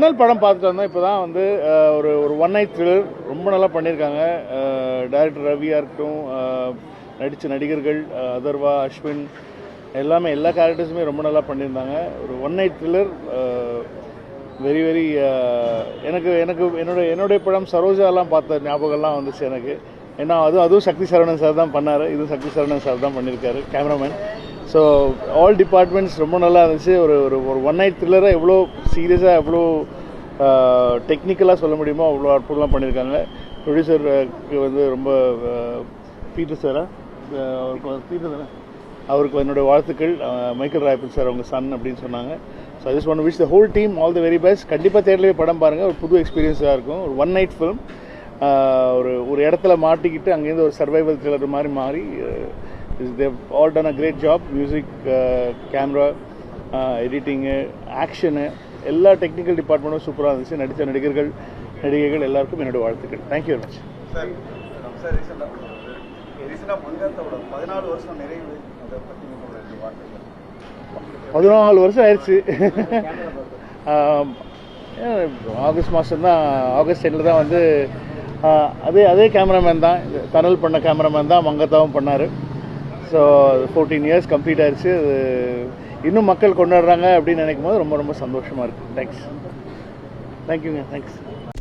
அனல் படம் பார்த்துட்டு வந்தோம். இப்போ தான் வந்து ஒரு ஒரு ஒன் நைட் த்ரில்லர் ரொம்ப நல்லா பண்ணியிருக்காங்க. டைரக்டர் ரவியாக இருக்கட்டும் நடித்த நடிகர்கள் அதர்வா அஸ்வின் எல்லாமே எல்லா கேரக்டர்ஸுமே ரொம்ப நல்லா பண்ணியிருந்தாங்க. ஒரு one night thriller very very எனக்கு எனக்கு என்னோட என்னுடைய படம் சரோஜாலாம் பார்த்த ஞாபகம்லாம் வந்துச்சு எனக்கு. ஏன்னா அதுவும் அதுவும் சக்தி சரவணன் சார் தான் பண்ணார். இதுவும் சக்தி சரவணன் சார் தான் பண்ணியிருக்காரு கேமராமேன் ஸோ ஆல் டிபார்ட்மெண்ட்ஸ் ரொம்ப நல்லா இருந்துச்சு. ஒரு ஒரு ஒரு ஒன் நைட் த்ரில்லராக எவ்வளோ சீரியஸாக எவ்வளோ டெக்னிக்கலாக சொல்ல முடியுமோ அவ்வளோ அற்புதமாக பண்ணியிருக்காங்க. ப்ரொடியூசருக்கு வந்து ரொம்ப பீட்டர் சாரா அவருக்கு பீட்டர் தானே? அவருக்கு என்னுடைய வாழ்த்துக்கள். மைக்கேல் ராயப்பன் சார் அவங்க சன் அப்படின்னு சொன்னாங்க. So just one wish the whole team all the very best கண்டிப்பாக தேர்தலே படம் பாருங்கள் ஒரு புது எக்ஸ்பீரியன்ஸாக இருக்கும். ஒரு ஒன் நைட் ஃபிலிம் ஒரு ஒரு இடத்துல மாட்டிக்கிட்டு அங்கேருந்து ஒரு சர்வைவல் த்ரில்லர் மாதிரி மாறி Dev all done a great job music camera editing action எல்லா டெக்னிக்கல் டிபார்ட்மெண்ட்டும் சூப்பராக இருந்துச்சு. நடித்த நடிகர்கள் நடிகைகள் எல்லாருக்கும் என்னோட வாழ்த்துக்கள். தேங்க்யூ வெரி மச் பதினாலு வருஷம் நிறைவு பதினாலு வருஷம் ஆயிடுச்சு ஆகஸ்ட் மாதம் தான் ஆகஸ்ட் எண்டில் தான் வந்து அதே அதே கேமராமேன் தான். தனல் பண்ண கேமராமேன் தான் மங்கத்தாவும் பண்ணார். ஸோ ஃபோர்டீன் இயர்ஸ் கம்ப்ளீட் ஆயிடுச்சு அது இன்னும் மக்கள் கொண்டாடுறாங்க அப்படின்னு நினைக்கும் போது ரொம்ப ரொம்ப சந்தோஷமாக இருக்குது தேங்க்ஸ் தேங்க்யூங்க தேங்க்ஸ்